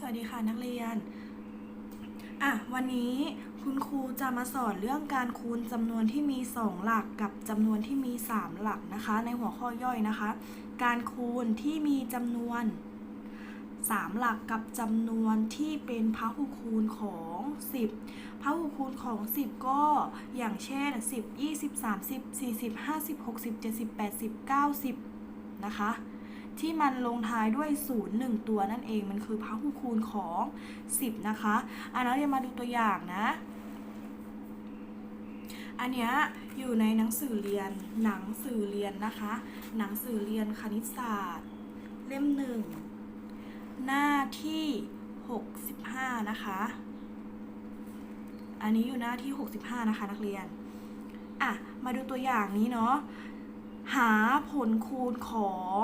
สวัสดีค่ะนักเรียน อะ วันนี้คุณครูจะมาสอนเรื่องการคูณจำนวนที่มี 2 หลักกับจำนวนที่มี 3 หลักนะคะ ในหัวข้อย่อยนะคะ การคูณที่มีจำนวน 3 หลักกับจำนวนที่เป็นพหุคูณของ 10พหุคูณของ 10 ก็อย่างเช่น 10 20 30 40 50 60 70 80 90 นะคะ ที่มันลงท้ายด้วย 0 1 ตัวนั่นเองมันคือพหุคูณของ 10 นะคะอันนั้นเดี๋ยวมาดูตัวอย่างนะ อันนี้อยู่ในหนังสือเรียนหนังสือเรียนนะคะ หนังสือเรียนคณิตศาสตร์ เล่มหนึ่งหน้าที่ 65 นะคะ อันนี้อยู่หน้าที่ 65 นะคะ นักเรียน อะ มาดูตัวอย่างนี้เนาะ หาผลคูณของ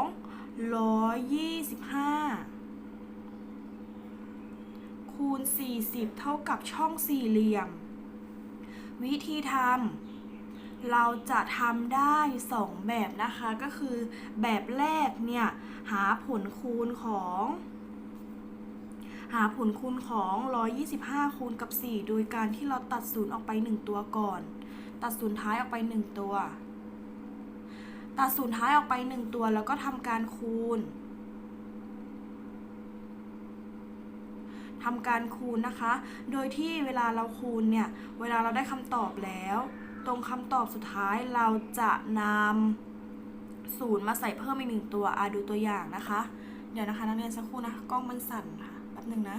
125คูณ40เท่ากับช่องสี่เหลี่ยม วิธีทำเราจะทำได้2แบบนะคะ ก็คือแบบแรกเนี่ยหาผลคูณของหาผลคูณของ 125 คูณกับ 4 โดยการที่เราตัดศูนย์ออกไป 1 ตัวก่อน ตัดศูนย์ท้ายออกไป 1 ตัว ตัดศูนย์ท้ายออกไป 1 ตัวแล้วก็ทำการคูณทำการคูณนะคะ โดยที่เวลาเราคูณเนี่ย เวลาเราได้คำตอบแล้ว ตรงคำตอบสุดท้ายเราจะนำศูนย์มาใส่เพิ่มอีกหนึ่งตัวอะดูตัวอย่างนะคะ เดี๋ยวนะคะนักเรียนสักครู่นะ กล้องมันสั่นค่ะ แป๊บหนึ่งนะ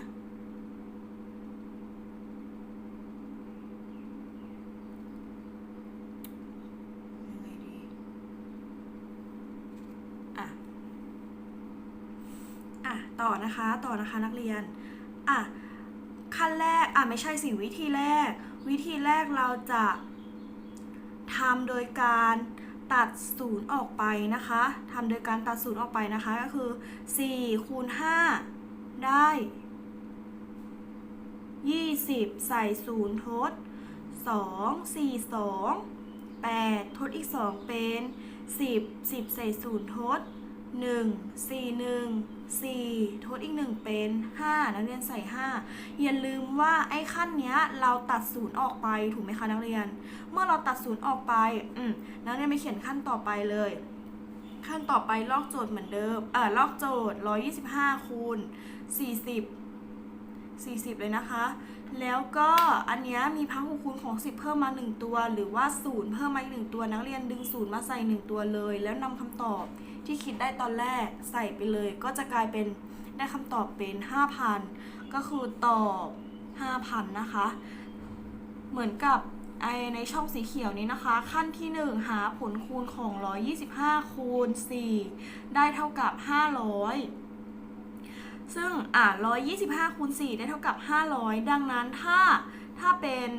ยังไงดี อะ อะ ต่อนะคะต่อนะคะนักเรียนอะขั้นแรกอะไม่ใช่สิวิธีแรก วิธีแรกเราจะทำโดยการตัดศูนย์ออกไปนะคะทำโดยการตัดศูนย์ออกไปนะคะ ก็คือ4คูณ5ได้ 20 ใส่ศูนย์ทด 2 4 2 8 ทดอีก 2 เป็น 10 10 ใส่ศูนย์ทด 1 4 1 4 ทดอีก 1 เป็น 5 นักเรียนใส่ 5 อย่าลืมว่าไอ้ขั้นเนี้ยเราตัดศูนย์ออกไปถูกไหมคะนักเรียน เมื่อเราตัดศูนย์ออกไปอืมนักเรียนไปเขียนขั้นต่อไปเลย ขั้นต่อไปลอกโจทย์เหมือนเดิม เออลอกโจทย์ 125 คูณ 40 40 เลยนะคะ แล้วก็อันเนี้ยมีพหุคูณของ 10 เพิ่มมา 1 ตัว หรือว่า 0 เพิ่มมาอีก1ตัว นักเรียนดึง 0 มาใส่ 1 ตัวเลย แล้วนำคำตอบ ที่คิดได้ตอนแรกใส่ไปเลย ก็จะกลายเป็นได้คำตอบเป็น 5,000 ก็คือตอบ 5,000 นะคะ เหมือนกับไอในช่องสีเขียวนี้นะคะ ขั้นที่ 1 หาผลคูณของ 125 คูณ 4 ได้เท่ากับ 500 ซึ่งอ่า125 คูณ 4 ได้เท่ากับ 500 ดังนั้นถ้าถ้าเป็น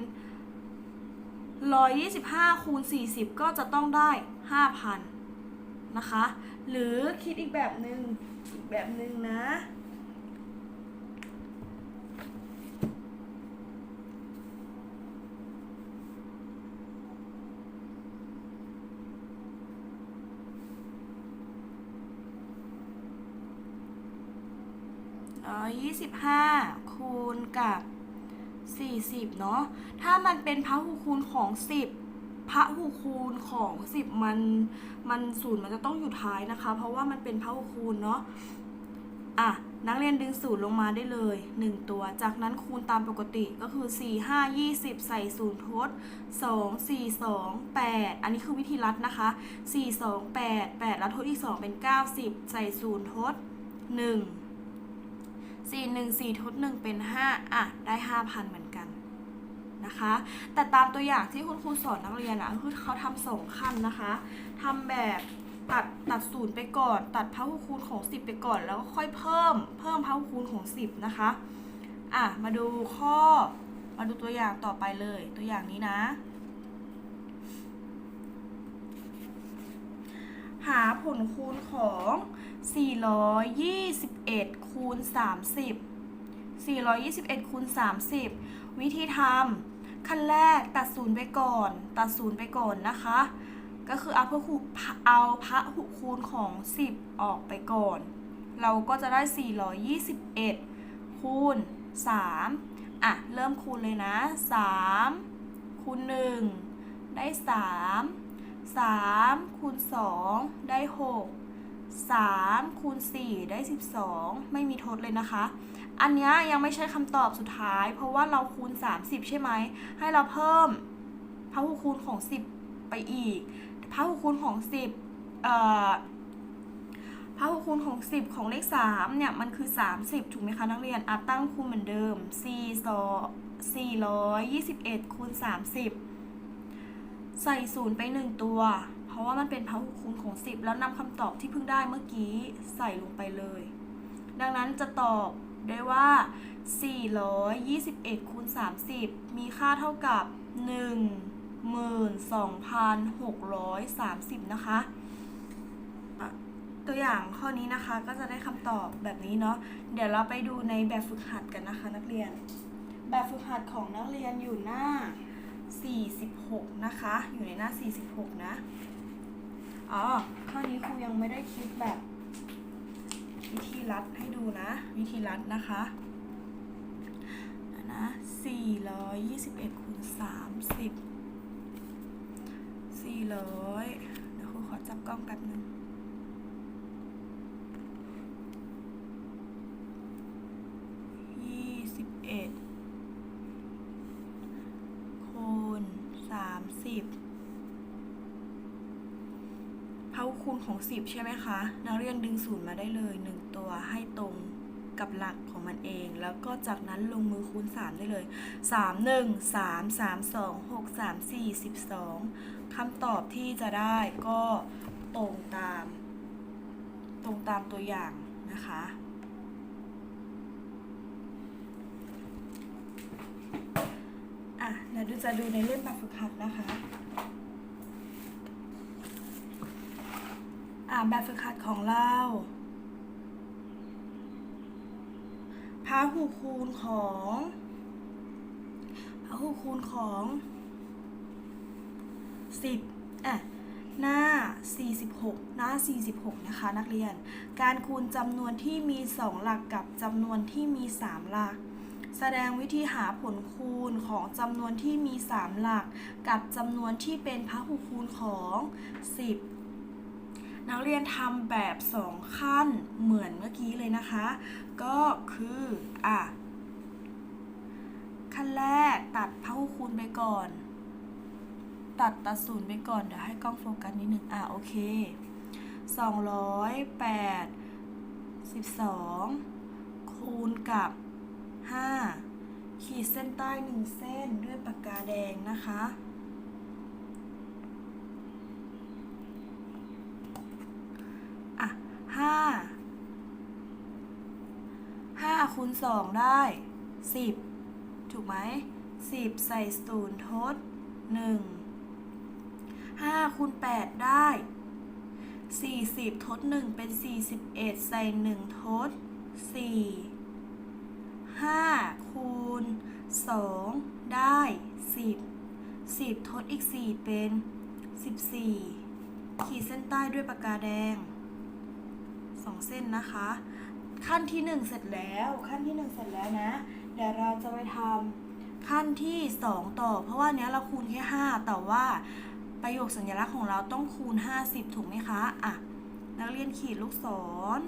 125 คูณ 40 ก็จะต้องได้ 5,000 นะคะ หรือคิดอีกแบบหนึ่งอีกแบบหนึ่งนะร้อยี่สิบห้าคูณกับสี่สิบเนาะ ถ้ามันเป็นพหุคูณของ สิบพหุคูณของสิบมันมันศูนย์มันจะต้องอยู่ท้ายนะคะ เพราะว่ามันเป็นพหุคูณเนาะอะนักเรียนดึงศูนย์ลงมาได้เลย 1 ตัว จากนั้นคูณตามปกติก็คือ 4 5 20 ใส่ศูนย์ทด 2 4 2 8 อันนี้คือวิธีรัดนะคะ 4 2 8 8 แล้วทดอีก 2 เป็น 90 ใส่ศูนย์ทด 1 4 1 4 ทด 1 เป็น 5 อะ ได้ 5,000 เหมือนกัน นะคะ แต่ตามตัวอย่างที่คุณครูสอนนักเรียนอะคือเขาทำสองขั้นนะคะทำแบบตัดตัดศูนย์ไปก่อน ตัดพหุคูณของ 10 ไปก่อน แล้วก็ค่อยเพิ่มเพิ่มพหุคูณของ 10 นะคะอะมาดูข้อมาดูตัวอย่างต่อไปเลยตัวอย่างนี้นะ หาผลคูณของ 421คูณ30 421คูณ30 วิธีทำ ขั้นแรกตัดศูนย์ไปก่อน ตัดศูนย์ไปก่อนนะคะ ก็คือเอาพหุเอาพหุคูณของ 10 ออกไปก่อน เราก็จะได้ 421 คูณ 3 อะ เริ่มคูณเลยนะ 3 คูณ 1 ได้ 3 3 คูณ 2 ได้ 6 3 คูณ 4 ได้ 12 ไม่มีทดเลยนะคะ อันนี้ยังไม่ใช่คำตอบสุดท้าย เพราะว่าเราคูณ 30 ใช่ไหม ให้เราเพิ่มพหุคูณของ 10 ไปอีกพหุคูณของ 10เอ่อพหุคูณของ 10 ของเลข 3 เนี่ย มันคือ 30 ถูกไหมคะ นักเรียนอะตั้งคูณเหมือนเดิม4 421คูณ30 ใส่ศูนย์ไป 1 ตัว เพราะว่ามันเป็นพหุคูณของ 10 แล้วนำคำตอบที่เพิ่งได้เมื่อกี้ใส่ลงไปเลย ดังนั้นจะตอบ ได้ว่า 421คูณ30 มีค่าเท่ากับ 12,630 นะคะ ตัวอย่างข้อนี้นะคะก็จะได้คำตอบแบบนี้เนาะ เดี๋ยวเราไปดูในแบบฝึกหัดกันนะคะนักเรียน แบบฝึกหัดของนักเรียนอยู่หน้า 46 นะคะ อยู่ในหน้า 46 นะ อ๋อ ข้อนี้ครูยังไม่ได้คิดแบบ วิธีรัดให้ดูนะ วิธีรัดนะคะนะ421คูณ30 400 เดี๋ยวครูขอจับกล้องแป๊บนึง ยี่สิบเอ็ดคูณสามสิบเท่าคูณ ของสิบใช่ไหมคะ นักเรียนดึงศูนย์มาได้เลยหนึ่งตัวให้ตรงกับหลักของมันเอง แล้วก็จากนั้นลงมือคูณ 3 ได้เลย 3 1 3 3 2 6 3 4 12คำตอบที่จะได้ก็ตรงตาม ตรงตามตัวอย่างนะคะ อะเดี๋ยวดูจะดูในเรื่องแบบฝึกหัดนะคะ อะแบบฝึกหัดของเราพาหูคูณของพาหูคูณของสิบอะหน้า 46 หน้า 46 นะคะ นักเรียน การคูณจำนวนที่มี 2 หลักกับจำนวนที่มี 3 หลัก แสดงวิธีหาผลคูณของจำนวนที่มี 3 หลัก กับจำนวนที่เป็นพหุคูณของ 10 นักเรียนทำแบบ 2 ขั้นเหมือนเมื่อกี้เลยนะคะ ก็คืออะขั้นแรกตัดพหุคูณไปก่อน ตัดตัดศูนย์ไปก่อน เดี๋ยวให้กล้องโฟกัสนิดนึงอะโอเค 208 12 คูณกับ 5 ขีดเส้นใต้ 1 เส้นด้วยปากกาแดงนะคะอะ 5 5คูณ2ได้10ถูกไหม10ใส่ศูนย์ทด1 5คูณ8ได้40ทด1เป็น41ใส่1ทด4 5คูณ2ได้10 10ทดอีก4เป็น14ขีดเส้นใต้ด้วยปากกาแดง เส้นนะคะ ขั้นที่ 1 เสร็จแล้ว ขั้นที่ 1 เสร็จแล้วนะ เดี๋ยวเราจะไปทำขั้นที่ 2 ต่อ เพราะว่าเนี้ยเราคูณแค่ 5 แต่ว่าประโยคสัญลักษณ์ของเราต้องคูณ 50 ถูกไหมคะ อะ นักเรียนขีดลูกศร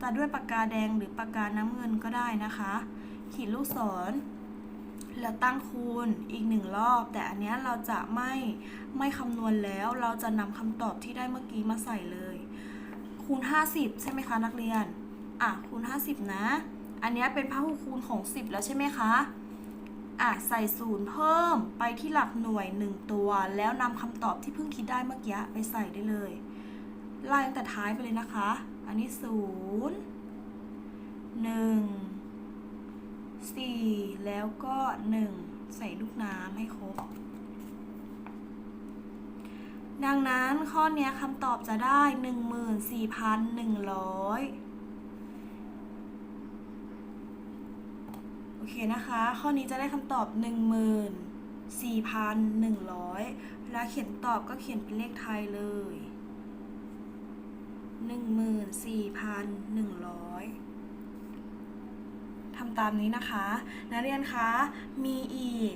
ตัดด้วยปากกาแดงหรือปากกาน้ำเงินก็ได้นะคะ ขีดลูกศร แล้วตั้งคูณอีกหนึ่งรอบ แต่อันเนี้ยเราจะไม่ไม่คำนวณแล้ว เราจะนำคำตอบที่ได้เมื่อกี้มาใส่เลย คูณ 50 ใช่ไหมคะนักเรียน อะคูณ 50 นะ อันนี้เป็นพหุคูณของ 10 แล้วใช่ไหมคะ อะใส่ศูนย์เพิ่มไปที่หลักหน่วย 1 ตัว แล้วนำคำตอบที่เพิ่งคิดได้เมื่อกี้ไปใส่ได้เลย ไล่ตั้งแต่ท้ายไปเลยนะคะ อันนี้ 0 1 4 แล้วก็ 1 ใส่ลูกน้ำให้ครบ ดังนั้นข้อนี้คำตอบจะได้ 14,100 โอเคนะคะ ข้อนี้จะได้คำตอบ 14,100 เวลาเขียนตอบก็เขียนเป็นเลขไทยเลย 14,100 ทำตามนี้นะคะ นักเรียนคะ มีอีก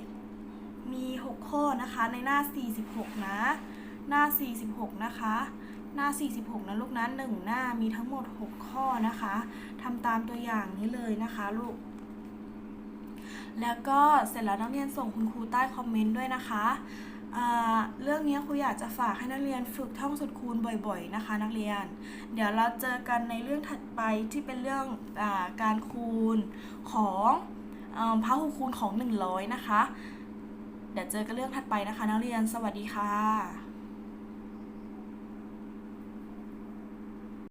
มี 6 ข้อนะคะในหน้า 46 นะ หน้า 46 นะคะ หน้า 46 นะลูกนะหนึ่งหน้ามีทั้งหมด 6 ข้อนะคะทำตามตัวอย่างนี้เลยนะคะลูก แล้วก็เสร็จแล้วนักเรียนส่งคุณครูใต้คอมเมนต์ด้วยนะคะเรื่องนี้ครูอยากจะฝากให้นักเรียนฝึกท่องสุดคูณบ่อยๆนะคะ นักเรียน เดี๋ยวเราเจอกันในเรื่องถัดไปที่เป็นเรื่องอการคูณของอพหุคูณของ 100 นะคะ เดี๋ยวเจอกันเรื่องถัดไปนะคะ นักเรียนสวัสดีค่ะ